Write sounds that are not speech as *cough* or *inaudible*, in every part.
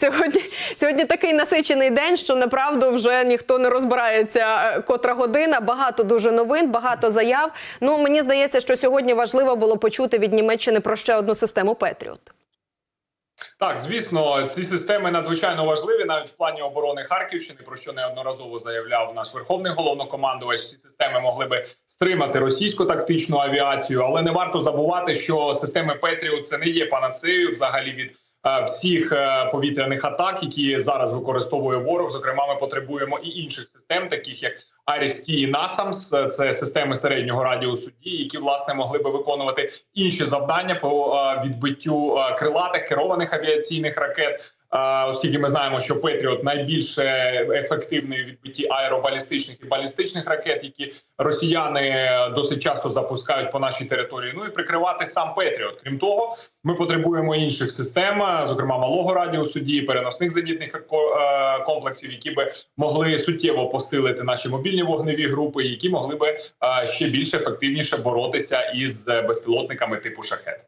Сьогодні, сьогодні такий насичений день, що направду вже ніхто не розбирається, е, котра година. Багато дуже новин, багато заяв. Ну мені здається, що сьогодні важливо було почути від Німеччини про ще одну систему Петріот. Так, звісно, ці системи надзвичайно важливі навіть в плані оборони Харківщини, про що неодноразово заявляв наш верховний головнокомандувач. Ці системи могли би стримати російську тактичну авіацію, але не варто забувати, що системи Петріот це не є панацею взагалі від. Е, Всіх е, повітряних атак, які зараз використовує ворог, зокрема, ми потребуємо і інших систем, таких як Арісті і NASAMS, це системи середнього радіусу дії, які власне могли би виконувати інші завдання по е, відбиттю крилатих керованих авіаційних ракет. Оскільки ми знаємо, що Петріот найбільш е, ефективний у відбитті аеробалістичних і балістичних ракет, які росіяни е, досить часто запускають по нашій території. Ну і прикривати сам Петріот. Крім того, ми потребуємо інших систем, е, зокрема малого радіусу дії, переносних зенітних е, комплексів, які би могли суттєво посилити наші мобільні вогневі групи, які могли би ще більш ефективніше боротися із безпілотниками типу шахет.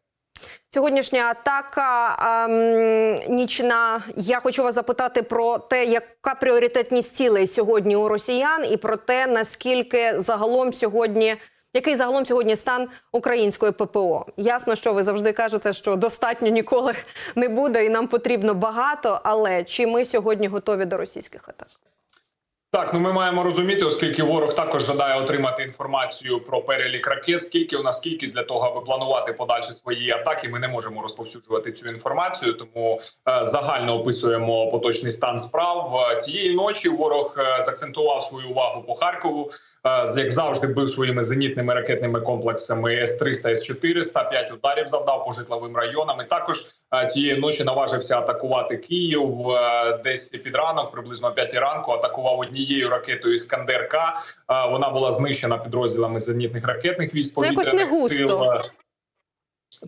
Сьогоднішня атака ем, нічна. Я хочу вас запитати про те, яка пріоритетність цілей сьогодні у росіян, і про те, наскільки загалом сьогодні. Який загалом сьогодні стан української ППО? Ясно, що ви завжди кажете, що достатньо ніколи *laughs* не буде, і нам потрібно багато. Але чи ми сьогодні готові до російських атак? Так, ну ми маємо розуміти, оскільки ворог також жадає отримати інформацію про перелік ракет. Скільки у нас кількість для того, аби планувати подальші свої атаки. Ми не можемо розповсюджувати цю інформацію, тому е, загально описуємо поточний стан справ. Е, Цієї ночі ворог е, заакцентував свою увагу по Харкову. Як завжди, бив своїми зенітними ракетними комплексами С-300, С-400, 5 ударів завдав по житловим районам. І також цієї ночі наважився атакувати Київ е, десь під ранок, приблизно о 5 ранку. Атакував однією ракетою Іскандер К. Е, Вона була знищена підрозділами зенітних ракетних військ Ну, якось не повітряних сил.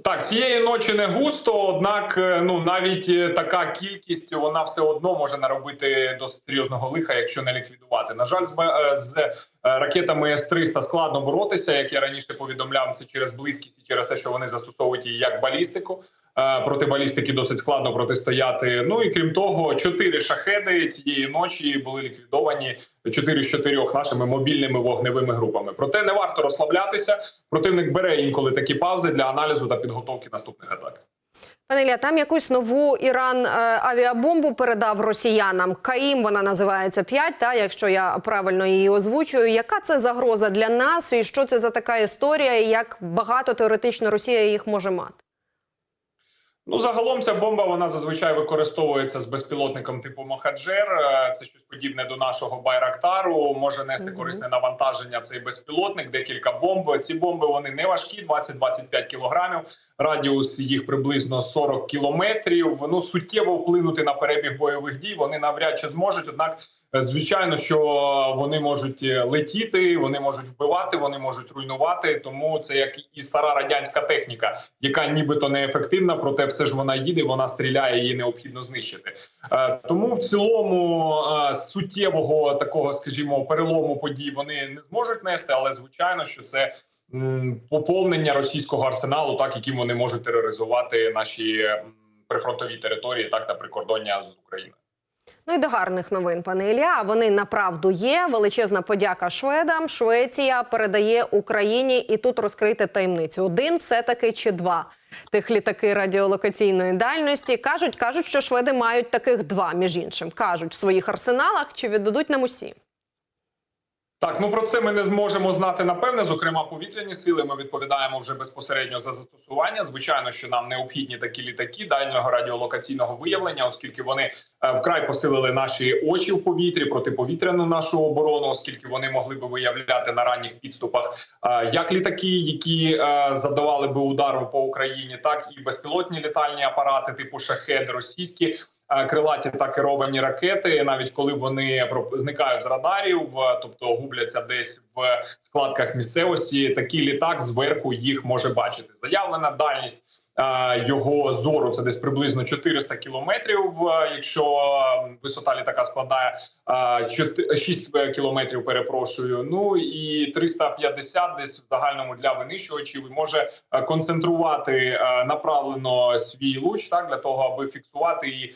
Так, цієї ночі не густо, однак е, ну навіть така кількість вона все одно може наробити досить серйозного лиха, якщо не ліквідувати. На жаль, з, з ракетами С-300 складно боротися, як я раніше повідомляв, це через близькість і через те, що вони застосовують її як балістику. Е, Проти балістики досить складно протистояти. Ну і крім того, чотири шахеди цієї ночі були ліквідовані чотири з чотирьох нашими мобільними вогневими групами. Проте не варто розслаблятися. Противник бере інколи такі паузи для аналізу та підготовки наступних атак. Пане Ілля, там якусь нову Іран е, авіабомбу передав росіянам. Каїм вона називається 5, та якщо я правильно її озвучую. Яка це загроза для нас, і що це за така історія, і як багато теоретично Росія їх може мати? Ну, загалом ця бомба вона зазвичай використовується з безпілотником типу Мохаджер. Е, Це щось подібне до нашого Байрактару. Може нести корисне навантаження. Цей безпілотник, декілька бомб. Ці бомби вони не важкі, 20-25 кілограмів. Радіус їх приблизно 40 кілометрів. Ну суттєво вплинути на перебіг бойових дій. Вони навряд чи зможуть. Однак, звичайно, що вони можуть е, летіти, вони можуть вбивати, вони можуть руйнувати. Тому це як і стара радянська техніка, яка нібито неефективна, проте все ж вона їде, вона стріляє, її необхідно знищити. Е, Тому в цілому е, суттєвого такого, скажімо, перелому подій вони не зможуть нести, але звичайно, що це поповнення російського арсеналу, так яким вони можуть тероризувати наші прифронтові території, так та прикордоння з Україною. Ну і до гарних новин, пане Ілля. Вони направду є. Величезна подяка шведам. Швеція передає Україні і тут розкрити таємницю. Один все таки чи два тих літаки радіолокаційної дальності. кажуть, кажуть, що шведи мають таких два, між іншим. кажуть в своїх арсеналах чи віддадуть нам усі. Так, ну про це ми не зможемо знати напевне. Зокрема, повітряні сили. Ми відповідаємо вже безпосередньо за застосування. Звичайно, що нам необхідні такі літаки дальнього радіолокаційного виявлення, оскільки вони е, вкрай посилили наші очі в повітрі протиповітряну нашу оборону, оскільки вони могли би виявляти на ранніх підступах е, як літаки, які е, завдавали би удару по Україні, так і безпілотні літальні апарати, типу шахед, російські крилаті та керовані ракети, навіть коли вони зникають з радарів, е, тобто губляться десь в складках місцевості. Такий літак зверху їх може бачити. Заявлена дальність. е, Його зору це десь приблизно 400 кілометрів. е, Якщо висота літака складає е, 4 6 кілометрів, перепрошую. Ну і 350 десь в загальному для винищувачів і може е, концентрувати е, направлено свій луч так для того, аби фіксувати і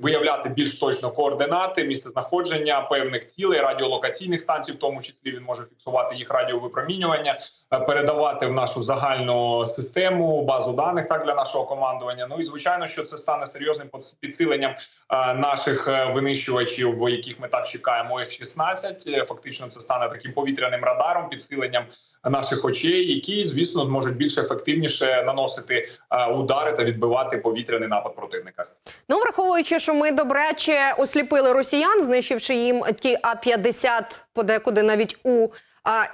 виявляти більш точно координати, місце знаходження певних цілей, радіолокаційних станцій, в тому числі він може фіксувати їх радіовипромінювання, е, передавати в нашу загальну систему базу даних так для нашого командування. Ну і звичайно, що це стане серйозним підсиленням е, наших е, винищувачів, яких ми так чекаємо. F-16. Е, Фактично, це стане таким повітряним радаром, підсиленням наших очей, які звісно зможуть більш ефективніше наносити удари та відбивати повітряний напад противника. Ну, враховуючи, що ми добряче осліпили росіян, знищивши їм ті А-50, подекуди навіть у а,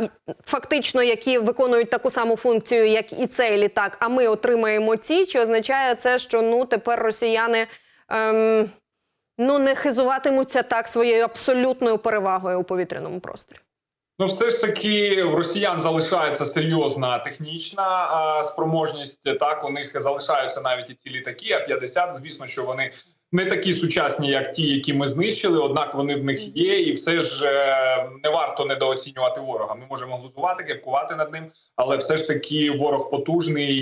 фактично, які виконують таку саму функцію, як і цей літак. А ми отримаємо ці, чи означає це, що ну тепер росіяни ем, ну не хизуватимуться так своєю абсолютною перевагою у повітряному просторі. Ну, все ж таки в росіян залишається серйозна технічна а, спроможність. Так у них залишаються навіть і ці літаки. А 50 звісно, що вони не такі сучасні, як ті, які ми знищили. Однак вони в них є, і все ж е, не варто недооцінювати ворога. Ми можемо глузувати, кепкувати над ним, але все ж таки ворог потужний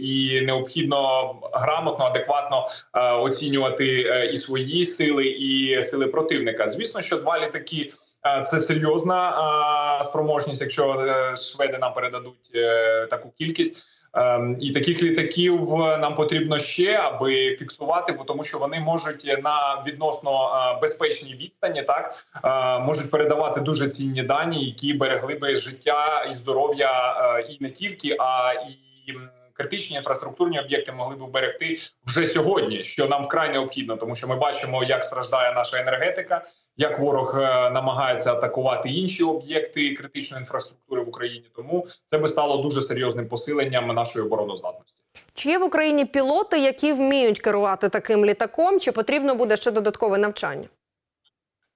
і необхідно грамотно, адекватно е, оцінювати е, і свої сили, і сили противника. Звісно, що два літаки. Це серйозна спроможність, якщо е, шведи нам передадуть е, таку кількість. Ем, І таких літаків е, нам потрібно ще, аби фіксувати, бо тому що вони можуть на відносно безпечній відстані, так можуть передавати дуже цінні дані, які берегли би життя і здоров'я і не тільки, а і критичні інфраструктурні об'єкти могли б берегти вже сьогодні, що нам вкрай необхідно, тому що ми бачимо, як страждає наша енергетика як ворог е, намагається атакувати інші об'єкти критичної інфраструктури в Україні. Тому це би стало дуже серйозним посиленням нашої обороноздатності. Чи є в Україні пілоти, які вміють керувати таким літаком? Чи потрібно буде ще додаткове навчання?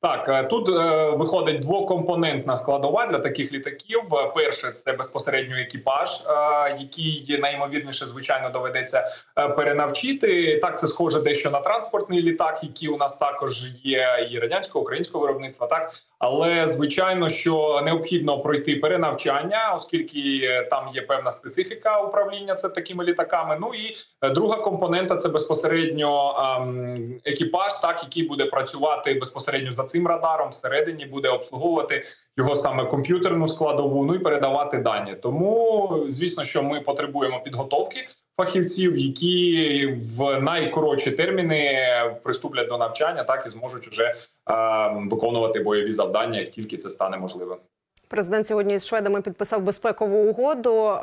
Так, е, тут е, виходить двокомпонентна складова для таких літаків. Е, Перше це безпосередньо екіпаж, е, який найімовірніше, звичайно, доведеться е, перенавчити. Так, це схоже дещо на транспортний літак, який у нас також є і радянського українського виробництва. Так, але звичайно, що необхідно пройти перенавчання, оскільки там є певна специфіка управління це такими літаками. Ну і друга компонента це безпосередньо ем, екіпаж, так який буде працювати безпосередньо за цим радаром, всередині буде обслуговувати його саме комп'ютерну складову, ну і передавати дані. Тому звісно, що ми потребуємо підготовки фахівців, які в найкоротші терміни приступлять до навчання, так і зможуть уже е, виконувати бойові завдання, як тільки це стане можливим. Президент сьогодні з шведами підписав безпекову угоду.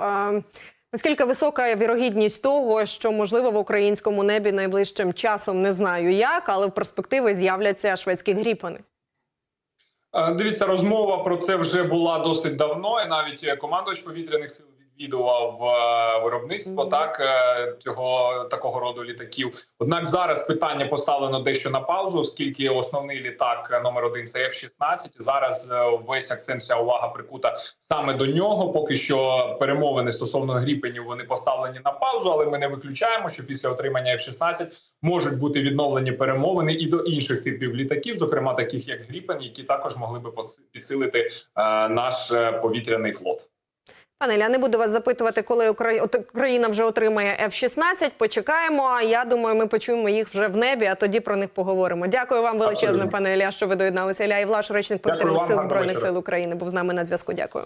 Наскільки висока вірогідність того, що можливо в українському небі найближчим часом не знаю як, але в перспективи з'являться шведські гріпани? Е, Дивіться, розмова про це вже була досить давно, і навіть е, командувач повітряних сил відвідував е, виробництво так е, цього такого роду літаків. Однак зараз питання поставлено дещо на паузу, оскільки основний літак е, номер один це F-16. Зараз весь акцент, вся увага прикута саме до нього. Поки що перемовини стосовно гріпенів вони поставлені на паузу, але ми не виключаємо, що після отримання F-16 можуть бути відновлені перемовини і до інших типів літаків, зокрема таких як Гріпен, які також могли би підсилити наш повітряний флот. Пане Ілля, не буду вас запитувати, коли Україна вже отримає F-16. Почекаємо. А я думаю, ми почуємо їх вже в небі, а тоді про них поговоримо. Дякую вам величезно, пане Ілля, що ви доєдналися. Ілля Івлаш, речник повітряних сил збройних сил України, був з нами на зв'язку. Дякую.